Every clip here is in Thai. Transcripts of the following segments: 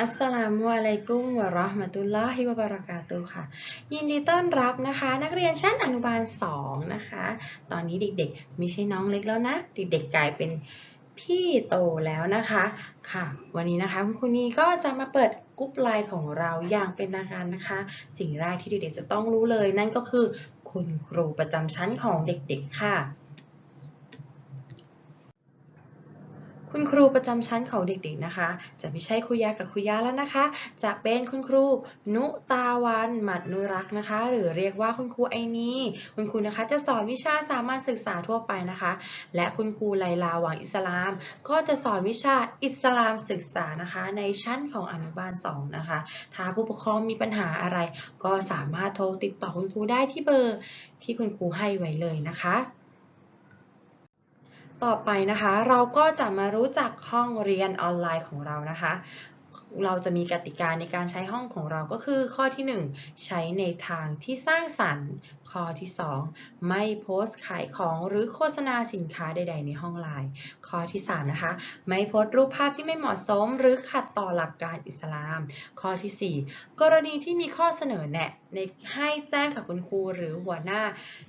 อัสสลามุอะลัยกุมวะราะห์มะตุลลอฮิวะบะเราะกาตุค่ะ ยินดีต้อนรับนะคะ นักเรียนชั้นอนุบาล 2 นะคะ ตอนนี้เด็กๆ ไม่ใช่น้องเล็กแล้วนะ เด็กๆกลายเป็นพี่โตแล้วนะคะค่ะ วันนี้นะคะคุณครูนีก็จะมาเปิดกรุ๊ปไลน์ของเราอย่างเป็นทางการนะคะ สิ่งแรกที่เด็กๆจะต้องรู้เลยนั่นก็คือ คุณครูประจำชั้นของเด็กๆค่ะ คุณครูประจำชั้นของเด็กๆนะคะ จะไม่ใช่ครูยากับครูยาแล้วนะคะ จะเป็นคุณครูนุตาวันหมัดนุรักษ์นะคะ หรือเรียกว่าคุณครูไอนีคุณครูนะคะจะสอนวิชาสามัญศึกษาทั่วไปนะคะ และคุณครูไลลาหวังอิสลาม ก็จะสอนวิชาอิสลามศึกษานะคะ ในชั้นของอนุบาล2นะคะ ถ้าผู้ปกครองมีปัญหาอะไร ก็สามารถโทรติดต่อคุณครูได้ที่เบอร์ที่คุณครูให้ไว้เลยนะคะ ต่อไปนะคะ เราก็จะมารู้จักห้องเรียนออนไลน์ของเรานะคะ เราจะมีกติกาในการใช้ห้องของเราก็คือ ข้อที่ 1 ใช้ในทางที่สร้างสรรค์ ข้อที่ 2 ไม่โพสต์ขายของหรือโฆษณาสินค้าใด ๆ ในห้องไลน์ข้อที่ 3 นะคะ ไม่โพสต์รูปภาพที่ไม่เหมาะสม หรือขัดต่อหลักการอิสลาม ข้อที่ 4 กรณีที่มีข้อเสนอแนะในให้แจ้งกับคุณครูหรือหัวหน้า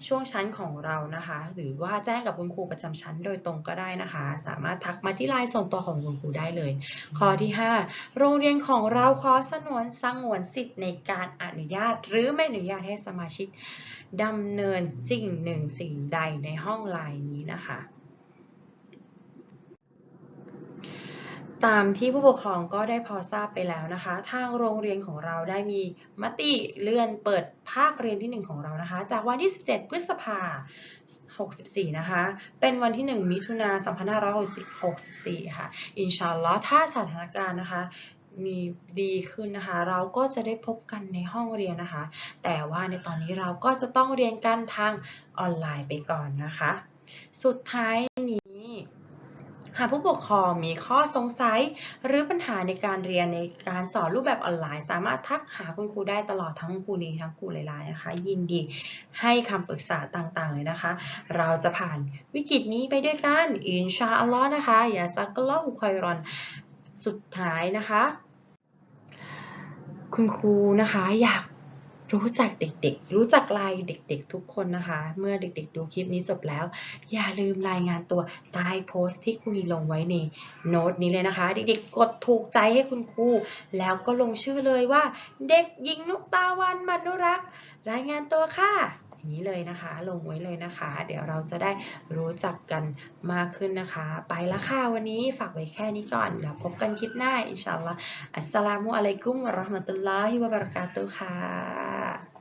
ช่วงชั้นของเรานะคะ หรือว่าแจ้งกับคุณครูประจำชั้นโดยตรงก็ได้นะคะ สามารถทักมาที่ไลน์ส่วนตัวของคุณครูได้เลย ข้อที่ 5 โรงงเรียนของเราขอสนวนสงวนสิทธิ์ในการอนุญาต หรือไม่อนุญาตให้สมาชิกดำเนินสิ่งหนึ่งสิ่งใดในห้องไลน์นี้นะคะ ตามที่ผู้ปกครองก็ได้พอทราบไปแล้วนะคะ ทางโรงเรียนของเราได้มีมติเลื่อนเปิดภาคเรียนที่ 1 ของเรานะคะ จากวันที่ 17 พฤษภา64 นะคะ เป็นวันที่ 1 มิถุนา2564 ค่ะ อินชาอัลลอฮ์ถ้าสถานการณ์นะคะ มีดีขึ้นนะคะ เราก็จะได้พบกันในห้องเรียนนะคะ แต่ว่าในตอนนี้เราก็จะต้องเรียนกันทางออนไลน์ไปก่อนนะคะ สุดท้ายนี้หากผู้ปกครองมีข้อสงสัย หรือปัญหาในการเรียนในการสอนรูปแบบออนไลน์ สามารถทักหาคุณครูได้ตลอดทั้งครูนี้ทั้งครูหลายๆนะคะ ยินดีให้คำปรึกษาต่างๆเลยนะคะ เราจะผ่านวิกฤตนี้ไปด้วยกัน อินชาอัลลอฮ์นะคะ อย่าซักกลอฮุคอยรอนสุดท้ายนะคะ คุณครูนะคะอยากรู้จักเด็กๆ รู้จักลายเด็กๆ ทุกคนนะคะ เมื่อเด็กๆ ดูคลิปนี้จบแล้ว อย่าลืมรายงานตัวใต้โพสต์ที่ครูนีลงไว้ในโน้ตนี้เลยนะคะ เด็กๆ กดถูกใจให้คุณครู แล้วก็ลงชื่อเลยว่า เด็กหญิงนุกตาวันมนุรักษ์รายงานตัวค่ะ อย่างนี้เลยนะคะ ลงไว้เลยนะคะ เดี๋ยวเราจะได้รู้จักกันมากขึ้นนะคะ ไปละค่ะวันนี้ฝากไว้แค่นี้ก่อนแล้วพบกันคลิปหน้าอินชาอัลลอฮ์อัสสลามุอะลัยกุมวะราะห์มะตุลลอฮิวะบะเราะกาตุฮ์ค่ะ